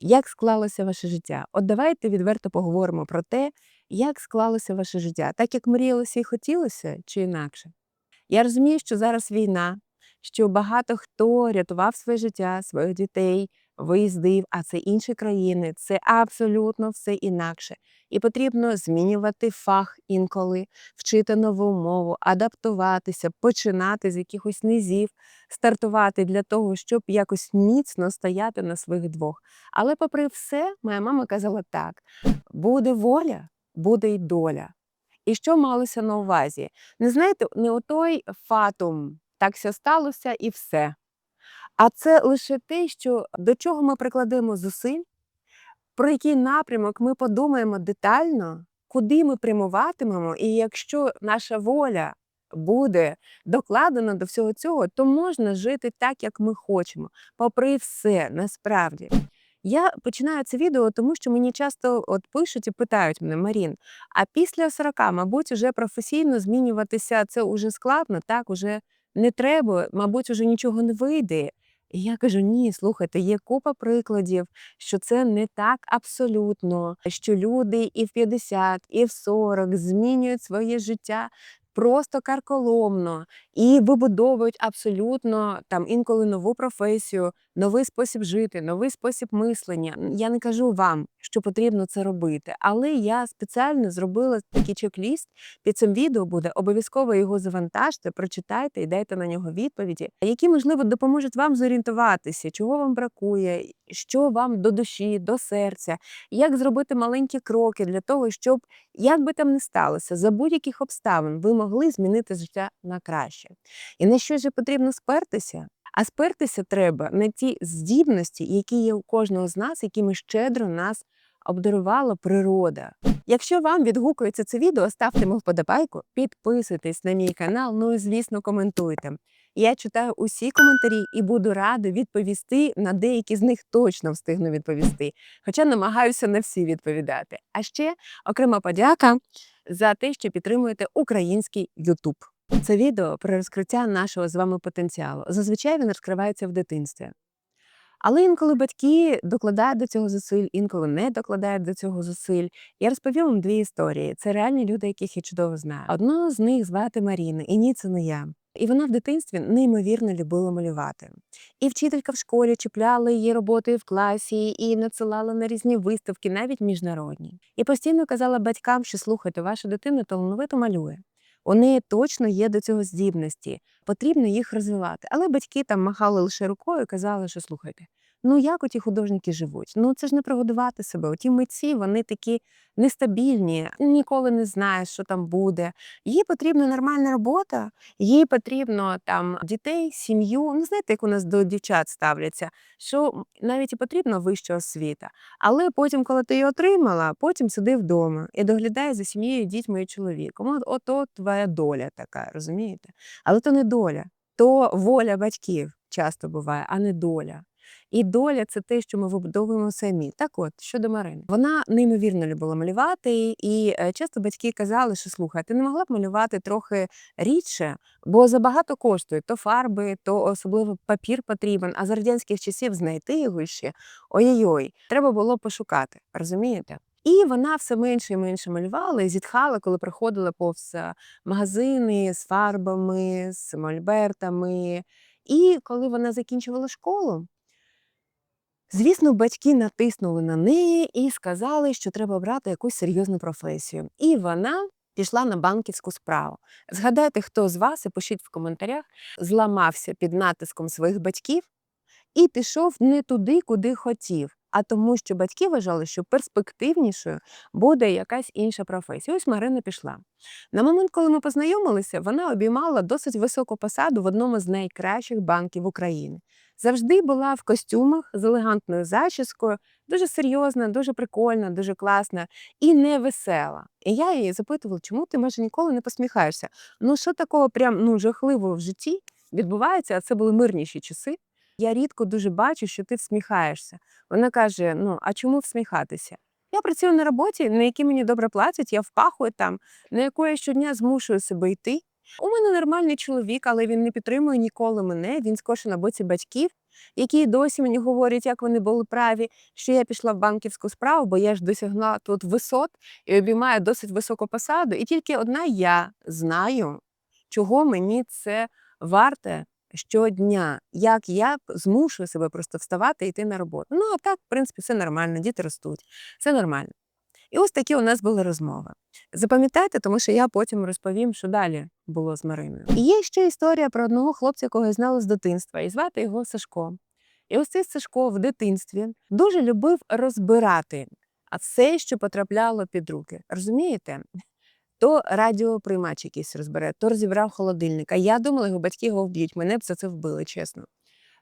Як склалося ваше життя? От давайте відверто поговоримо про те, як склалося ваше життя, так як мріялося і хотілося, чи інакше. Я розумію, що зараз війна, що багато хто рятував своє життя, своїх дітей, виїздив, а це інші країни, це абсолютно все інакше. І потрібно змінювати фах інколи, вчити нову мову, адаптуватися, починати з якихось низів, стартувати для того, щоб якось міцно стояти на своїх двох. Але, попри все, моя мама казала так: буде воля, буде й доля. І що малося на увазі? Не знаєте, не отой фатум, так все сталося і все. А це лише те, що до чого ми прикладемо зусиль, про який напрямок ми подумаємо детально, куди ми прямуватимемо, і якщо наша воля буде докладена до всього цього, то можна жити так, як ми хочемо, попри все, насправді. Я починаю це відео, тому що мені часто от пишуть і питають мене, Марін, а після 40, мабуть, уже професійно змінюватися це уже складно, так, уже не треба, мабуть, уже нічого не вийде. І я кажу: ні, слухайте, є купа прикладів, що це не так абсолютно, що люди і в 50, і в 40 змінюють своє життя просто карколомно і вибудовують абсолютно там інколи нову професію, новий спосіб жити, новий спосіб мислення. Я не кажу вам, що потрібно це робити, але я спеціально зробила такий чек-ліст. Під цим відео буде обов'язково його завантажте, прочитайте і дайте на нього відповіді, які можливо допоможуть вам зорієнтуватися, чого вам бракує, що вам до душі, до серця, як зробити маленькі кроки для того, щоб як би там не сталося, за будь-яких обставин ви могли змінити життя на краще. І на що ж потрібно спертися? А спертися треба на ті здібності, які є у кожного з нас, якими щедро нас обдарувала природа. Якщо вам відгукується це відео, ставте мені вподобайку, підписуйтесь на мій канал, ну і звісно, коментуйте. Я читаю усі коментарі і буду рада відповісти на деякі з них точно встигну відповісти, хоча намагаюся на всі відповідати. А ще окрема подяка за те, що підтримуєте український YouTube. Це відео про розкриття нашого з вами потенціалу. Зазвичай він розкривається в дитинстві. Але інколи батьки докладають до цього зусиль, інколи не докладають до цього зусиль. Я розповім вам дві історії. Це реальні люди, яких я чудово знаю. Одну з них звати Маріна, і ні, це не я. І вона в дитинстві неймовірно любила малювати. І вчителька в школі чіпляла її роботи в класі і надсилала на різні виставки, навіть міжнародні. І постійно казала батькам, що слухайте, ваша дитина талановито малює. У неї точно є до цього здібності, потрібно їх розвивати. Але батьки там махали лише рукою казали, що слухайте, ну як оті художники живуть? Ну це ж не прогодувати себе. Оті митці вони такі нестабільні, ніколи не знаєш, що там буде. Їй потрібна нормальна робота, їй потрібно там дітей, сім'ю. Ну, знаєте, як у нас до дівчат ставляться, що навіть і потрібна вища освіта. Але потім, коли ти її отримала, потім сиди вдома і доглядай за сім'єю, дітьми і чоловіком. От ото твоя доля така, розумієте? Але то не доля, то воля батьків часто буває, а не доля. І доля це те, що ми вибудовуємо самі. Так от, щодо Марини, вона неймовірно любила малювати, і е, часто батьки казали, що слухай, ти не могла б малювати трохи рідше, бо забагато коштує то фарби, то особливо папір потрібен. А за радянських часів знайти його ще ой-ой-ой, треба було пошукати, розумієте? І вона все менше і менше малювала і зітхала, коли приходила повз е, магазини з фарбами, з мольбертами. І коли вона закінчувала школу, Звісно, батьки натиснули на неї і сказали, що треба брати якусь серйозну професію. І вона пішла на банківську справу. Згадайте, хто з вас, і пишіть в коментарях, зламався під натиском своїх батьків і пішов не туди, куди хотів, а тому, що батьки вважали, що перспективнішою буде якась інша професія. Ось Марина пішла. На момент, коли ми познайомилися, вона обіймала досить високу посаду в одному з найкращих банків України. Завжди була в костюмах з елегантною зачіскою, дуже серйозна, дуже прикольна, дуже класна і невесела. І я її запитувала, чому ти майже ніколи не посміхаєшся? Ну, що такого прям ну, жахливого в житті відбувається, а це були мирніші часи. Я рідко дуже бачу, що ти всміхаєшся. Вона каже: Ну, а чому всміхатися? Я працюю на роботі, на якій мені добре платять, я впахую там, на яку я щодня змушую себе йти. У мене нормальний чоловік, але він не підтримує ніколи мене. Він скорше на боці батьків. які досі мені говорять, як вони були праві, що я пішла в банківську справу, бо я ж досягла тут висот і обіймаю досить високу посаду. І тільки одна я знаю, чого мені це варте щодня, як я змушую себе просто вставати і йти на роботу. Ну, а так, в принципі, все нормально, діти ростуть, все нормально. І ось такі у нас були розмови. Запам'ятайте, тому що я потім розповім, що далі було з Мариною. І є ще історія про одного хлопця, якого я знала з дитинства, і звати його Сашко. І ось цей Сашко в дитинстві дуже любив розбирати а все, що потрапляло під руки. Розумієте? То радіоприймач якийсь розбере, то розібрав холодильник. А я думала, його батьки його вб'ють. Мене б за це вбили, чесно.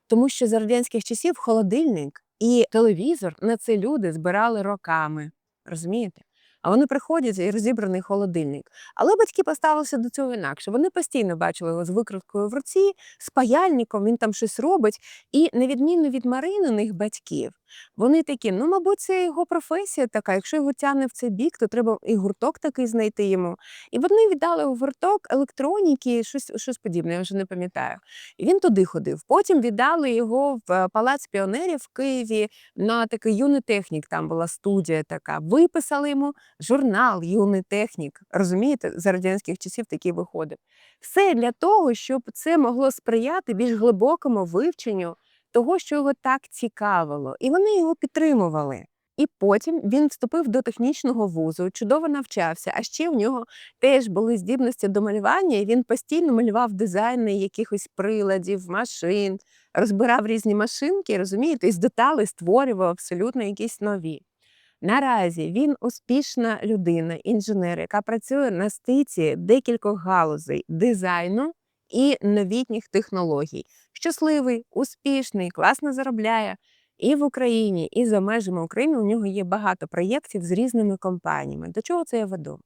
Тому що за радянських часів холодильник і телевізор на це люди збирали роками. Розумієте? А вони приходять і розібраний холодильник. Але батьки поставилися до цього інакше. Вони постійно бачили його з викруткою в руці, з паяльником, він там щось робить. І на відміну від Марининих батьків, вони такі: ну, мабуть, це його професія така. Якщо його тягне в цей бік, то треба і гурток такий знайти йому. І вони віддали у гурток електроніки, щось щось подібне, я вже не пам'ятаю. І він туди ходив. Потім віддали його в е, Палац піонерів в Києві на такий юний технік. Там була студія така. Виписали йому журнал Юний технік. Розумієте, за радянських часів такий виходив. Все для того, щоб це могло сприяти більш глибокому вивченню того, що його так цікавило, і вони його підтримували. І потім він вступив до технічного вузу, чудово навчався. А ще в нього теж були здібності до малювання, і він постійно малював дизайни якихось приладів, машин, розбирав різні машинки, розумієте, і з деталей створював абсолютно якісь нові. Наразі він успішна людина, інженер, яка працює на стиці декількох галузей дизайну і новітніх технологій. Щасливий, успішний, класно заробляє. І в Україні, і за межами України у нього є багато проєктів з різними компаніями. До чого це я веду?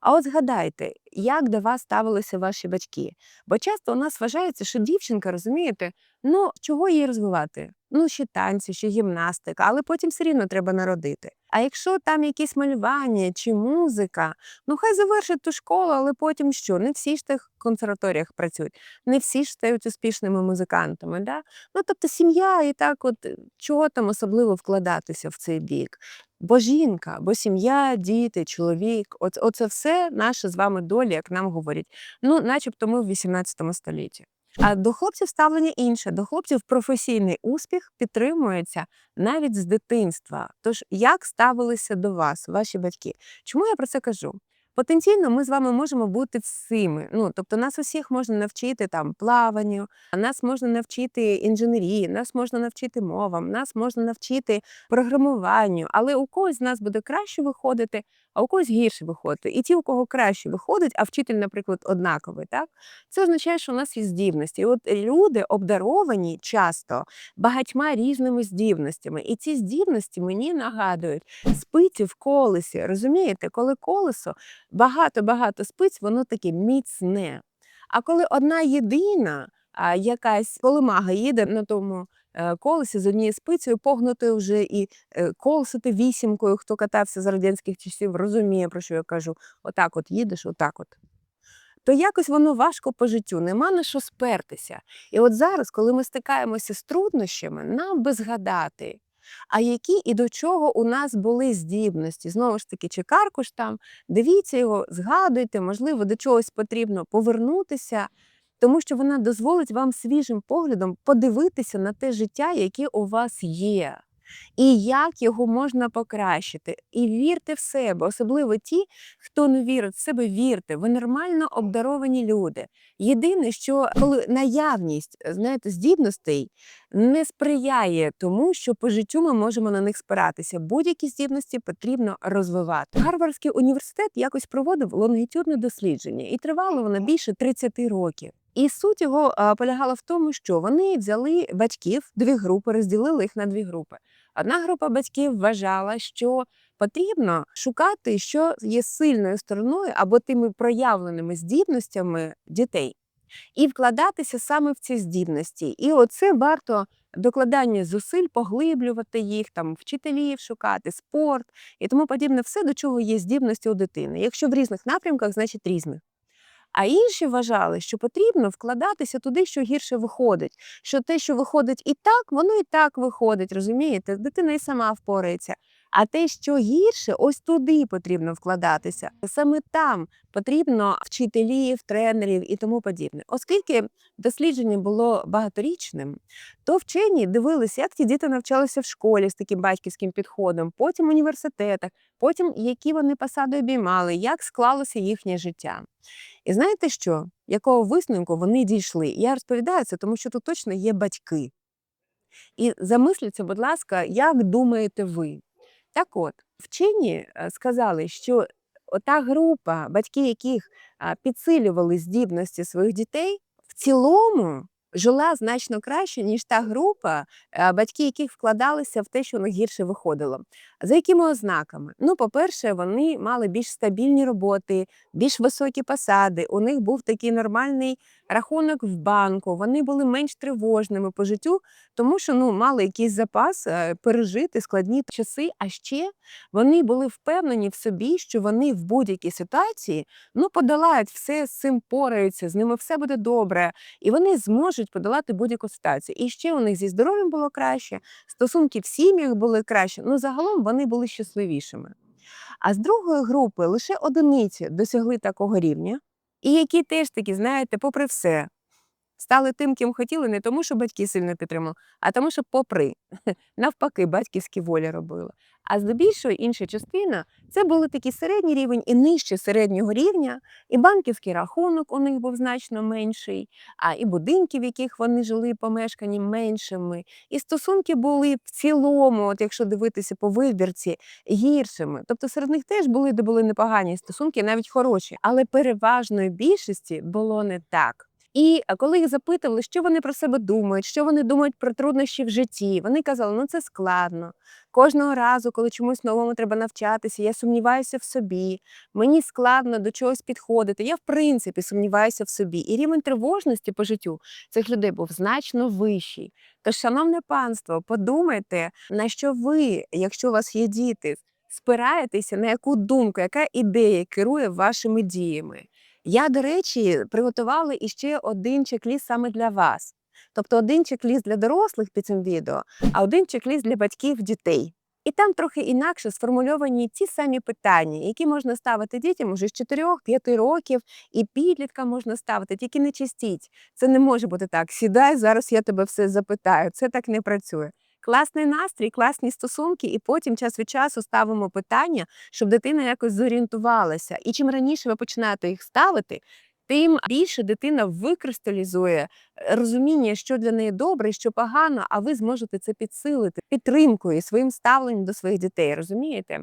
А от згадайте, як до вас ставилися ваші батьки? Бо часто у нас вважається, що дівчинка, розумієте, ну чого їй розвивати? Ну, ще танці, ще гімнастика, але потім все рівно треба народити. А якщо там якісь малювання чи музика, ну хай завершить ту школу, але потім що? Не всі ж тих консерваторіях працюють, не всі ж стають успішними музикантами. Да? Ну тобто сім'я і так, от чого там особливо вкладатися в цей бік? Бо жінка, бо сім'я, діти, чоловік оце все наша з вами доля, як нам говорять. Ну, начебто, ми в 18 столітті. А до хлопців ставлення інше. До хлопців професійний успіх підтримується навіть з дитинства. Тож, як ставилися до вас, ваші батьки? Чому я про це кажу? Потенційно ми з вами можемо бути всіми. Ну тобто, нас усіх можна навчити там плаванню, нас можна навчити інженерії, нас можна навчити мовам, нас можна навчити програмуванню, але у когось з нас буде краще виходити, а у когось гірше виходити. І ті, у кого краще виходить, а вчитель, наприклад, однаковий, так це означає, що у нас є здібності. І От люди обдаровані часто багатьма різними здібностями, і ці здібності мені нагадують спиці в колесі. Розумієте, коли колесо багато-багато спиць, воно таке міцне. А коли одна єдина якась колемага їде на тому е, колесі з однією спицею, погнутою вже і е, колесити вісімкою, хто катався з радянських часів, розуміє, про що я кажу. Отак от їдеш, отак от. То якось воно важко по життю, нема на що спертися. І от зараз, коли ми стикаємося з труднощами, нам би згадати, а які і до чого у нас були здібності. Знову ж таки, чи каркуш там, дивіться його, згадуйте, можливо, до чогось потрібно повернутися, тому що вона дозволить вам свіжим поглядом подивитися на те життя, яке у вас є і як його можна покращити. І вірте в себе, особливо ті, хто не вірить в себе, вірте, ви нормально обдаровані люди. Єдине, що коли наявність знаєте, здібностей не сприяє тому, що по життю ми можемо на них спиратися. Будь-які здібності потрібно розвивати. Гарвардський університет якось проводив лонгітюдне дослідження, і тривало воно більше 30 років. І суть його полягала в тому, що вони взяли батьків дві групи, розділили їх на дві групи. Одна група батьків вважала, що потрібно шукати, що є сильною стороною або тими проявленими здібностями дітей, і вкладатися саме в ці здібності. І оце варто докладання зусиль, поглиблювати їх, там вчителів шукати, спорт і тому подібне, все, до чого є здібності у дитини. Якщо в різних напрямках, значить різних. А інші вважали, що потрібно вкладатися туди, що гірше виходить. Що те, що виходить і так, воно і так виходить, розумієте? Дитина і сама впорається. А те, що гірше, ось туди потрібно вкладатися. Саме там потрібно вчителів, тренерів і тому подібне. Оскільки дослідження було багаторічним, то вчені дивилися, як ті діти навчалися в школі з таким батьківським підходом, потім в університетах, потім які вони посади обіймали, як склалося їхнє життя. І знаєте що? Якого висновку вони дійшли? Я розповідаю це, тому що тут точно є батьки. І замисліться, будь ласка, як думаєте ви? Так от, вчені е, сказали, що ота група, батьки яких підсилювали здібності своїх дітей, в цілому жила значно краще, ніж та група, батьки яких вкладалися в те, що них гірше виходило. За якими ознаками? Ну, по-перше, вони мали більш стабільні роботи, більш високі посади. У них був такий нормальний рахунок в банку. Вони були менш тривожними по життю, тому що ну мали якийсь запас е, пережити складні часи. А ще вони були впевнені в собі, що вони в будь-якій ситуації ну подолають все з цим пораються, з ними все буде добре, і вони зможуть подолати будь-яку ситуацію. І ще у них зі здоров'ям було краще, стосунки в сім'ях були краще. Ну загалом вони були щасливішими. А з другої групи лише одиниці досягли такого рівня, і які теж такі, знаєте, попри все, стали тим, ким хотіли, не тому, що батьки сильно підтримали, а тому, що попри навпаки, батьківські волі робили. А здебільшого інша частина це були такі середній рівень і нижче середнього рівня, і банківський рахунок у них був значно менший, а і будинки, в яких вони жили помешкані меншими, і стосунки були в цілому, от якщо дивитися по вибірці, гіршими. Тобто серед них теж були, де були непогані стосунки, навіть хороші, але переважної більшості було не так. І коли їх запитували, що вони про себе думають, що вони думають про труднощі в житті, вони казали, ну це складно. Кожного разу, коли чомусь новому треба навчатися, я сумніваюся в собі, мені складно до чогось підходити. Я, в принципі, сумніваюся в собі. І рівень тривожності по життю цих людей був значно вищий. Тож, шановне панство, подумайте, на що ви, якщо у вас є діти, спираєтеся на яку думку, яка ідея керує вашими діями. Я, до речі, приготувала іще один чек-ліст саме для вас. Тобто один чек-ліст для дорослих під цим відео, а один чек-ліст для батьків дітей. І там трохи інакше сформульовані ті самі питання, які можна ставити дітям уже з 4-5 років, і підліткам можна ставити, тільки не чистіть. Це не може бути так. Сідай, зараз я тебе все запитаю. Це так не працює. Класний настрій, класні стосунки, і потім час від часу ставимо питання, щоб дитина якось зорієнтувалася. І чим раніше ви починаєте їх ставити, тим більше дитина викристалізує е, розуміння, що для неї добре що погано, а ви зможете це підсилити підтримкою своїм ставленням до своїх дітей. Розумієте?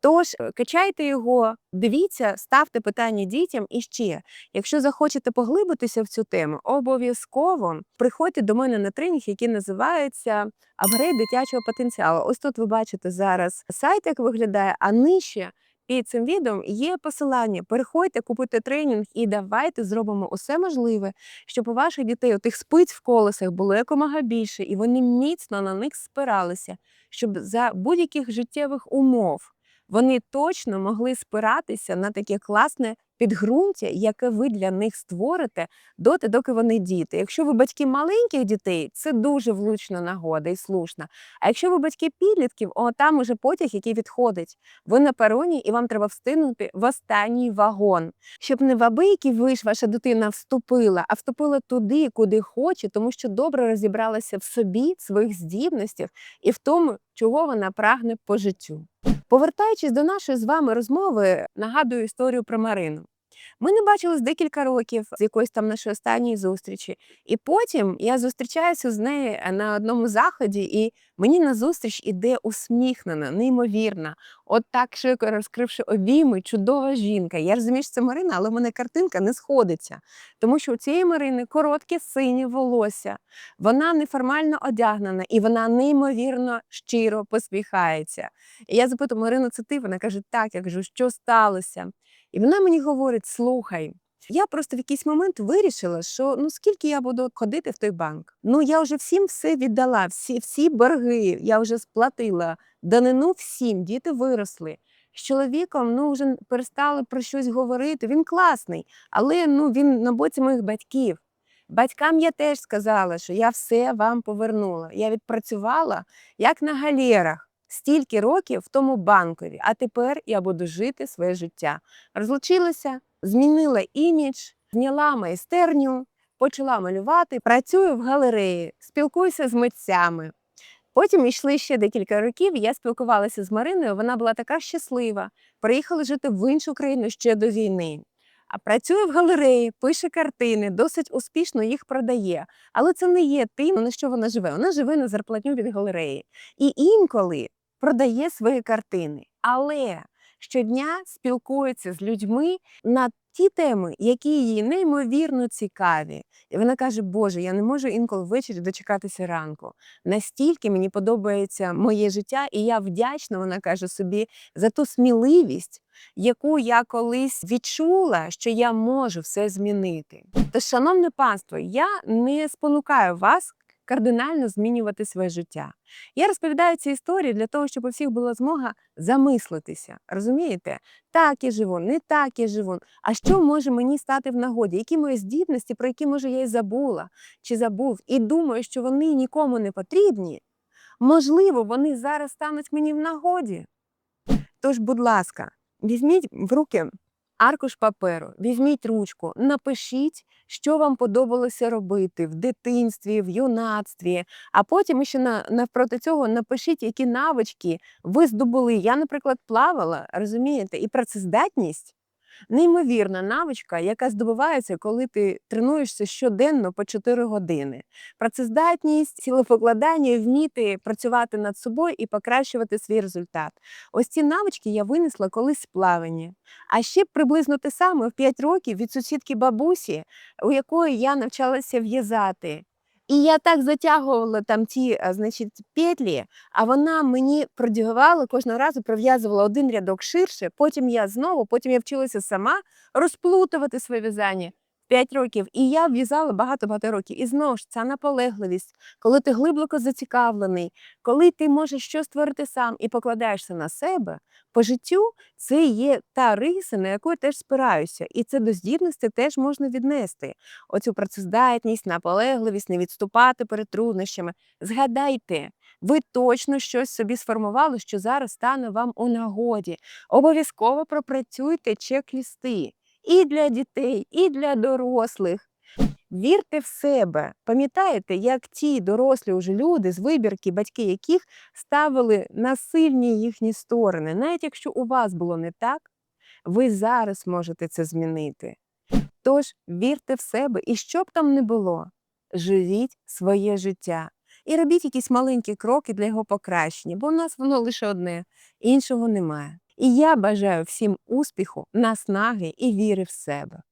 Тож е, качайте його, дивіться, ставте питання дітям і ще, якщо захочете поглибитися в цю тему, обов'язково приходьте до мене на тренінг, який називається апгрейд дитячого потенціалу. Ось тут ви бачите зараз сайт, як виглядає, а нижче під цим відео є посилання. Переходьте, купуйте тренінг і давайте зробимо усе можливе, щоб у ваших дітей тих спиць в колесах було якомога більше, і вони міцно на них спиралися, щоб за будь-яких життєвих умов вони точно могли спиратися на таке класне підґрунтя, яке ви для них створите доти, доки вони діти. Якщо ви батьки маленьких дітей, це дуже влучна нагода і слушна. А якщо ви батьки підлітків, о там уже потяг, який відходить. Ви на пероні, і вам треба встигнути в останній вагон, щоб не в аби який виш ваша дитина вступила, а вступила туди, куди хоче, тому що добре розібралася в собі, в своїх здібностях і в тому, чого вона прагне по життю. Повертаючись до нашої з вами розмови, нагадую історію про Марину. Ми не бачились декілька років з якоїсь там нашої останньої зустрічі. І потім я зустрічаюся з нею е, на одному заході, і мені на зустріч іде усміхнена, неймовірна, от так широко розкривши обійми, чудова жінка. Я розумію, що це Марина, але в мене картинка не сходиться. Тому що у цієї Марини коротке синє волосся, вона неформально одягнена і вона неймовірно щиро посміхається. І я запитую, Марина, це ти? Вона каже, так, я кажу, що сталося? І вона мені говорить: слухай, я просто в якийсь момент вирішила, що ну скільки я буду ходити в той банк. Ну я вже всім все віддала, всі всі борги я вже сплатила, данину всім, діти виросли. з чоловіком ну, вже перестали про щось говорити. Він класний, але ну, він на боці моїх батьків. Батькам я теж сказала, що я все вам повернула. Я відпрацювала як на галерах стільки років в тому банкові, а тепер я буду жити своє життя. Розлучилася, змінила імідж, зняла майстерню, почала малювати, працюю в галереї, спілкуюся з митцями. Потім йшли ще декілька років. Я спілкувалася з Мариною. Вона була така щаслива. Приїхала жити в іншу країну ще до війни. А працює в галереї, пише картини, досить успішно їх продає. Але це не є тим, на що вона живе. Вона живе на зарплатню від галереї. І інколи продає свої картини. Але щодня спілкується з людьми на ті теми, які їй неймовірно цікаві. І вона каже: Боже, я не можу інколи ввечері дочекатися ранку. Настільки мені подобається моє життя, і я вдячна, вона каже собі, за ту сміливість, яку я колись відчула, що я можу все змінити. Тож, шановне панство, я не спонукаю вас кардинально змінювати своє життя. Я розповідаю ці історії для того, щоб у всіх була змога замислитися. Розумієте? Так я живу, не так я живу. А що може мені стати в нагоді? Які мої здібності, про які може я й забула чи забув, і думаю, що вони нікому не потрібні. Можливо, вони зараз стануть мені в нагоді. Тож, будь ласка, візьміть в руки аркуш паперу, візьміть ручку, напишіть, що вам подобалося робити в дитинстві, в юнацтві, а потім ще на, навпроти цього напишіть, які навички ви здобули. Я, наприклад, плавала, розумієте, і працездатність. Неймовірна навичка, яка здобувається, коли ти тренуєшся щоденно по 4 години. Працездатність, цілепокладання, вміти працювати над собою і покращувати свій результат. Ось ці навички я винесла колись з плавання. А ще приблизно те саме в 5 років від сусідки бабусі, у якої я навчалася в'язати. І я так затягувала там ті, а, значить, петлі, а вона мені продягувала кожного разу прив'язувала один рядок ширше. Потім я знову, потім я вчилася сама розплутувати своє в'язання. 5 років, і я в'язала багато-багато років. І знову ж ця наполегливість, коли ти глибоко зацікавлений, коли ти можеш щось створити сам і покладаєшся на себе, по життю це є та риса, на яку я теж спираюся. І це до здібності теж можна віднести. Оцю працездатність, наполегливість, не відступати перед труднощами. Згадайте, ви точно щось собі сформували, що зараз стане вам у нагоді. Обов'язково пропрацюйте чек-лісти і для дітей, і для дорослих. Вірте в себе. Пам'ятаєте, як ті дорослі уже люди, з вибірки, батьки яких ставили на сильні їхні сторони. Навіть якщо у вас було не так, ви зараз можете це змінити. Тож вірте в себе, і що б там не було, живіть своє життя. І робіть якісь маленькі кроки для його покращення, бо у нас воно лише одне, іншого немає. І я бажаю всім успіху, наснаги і віри в себе.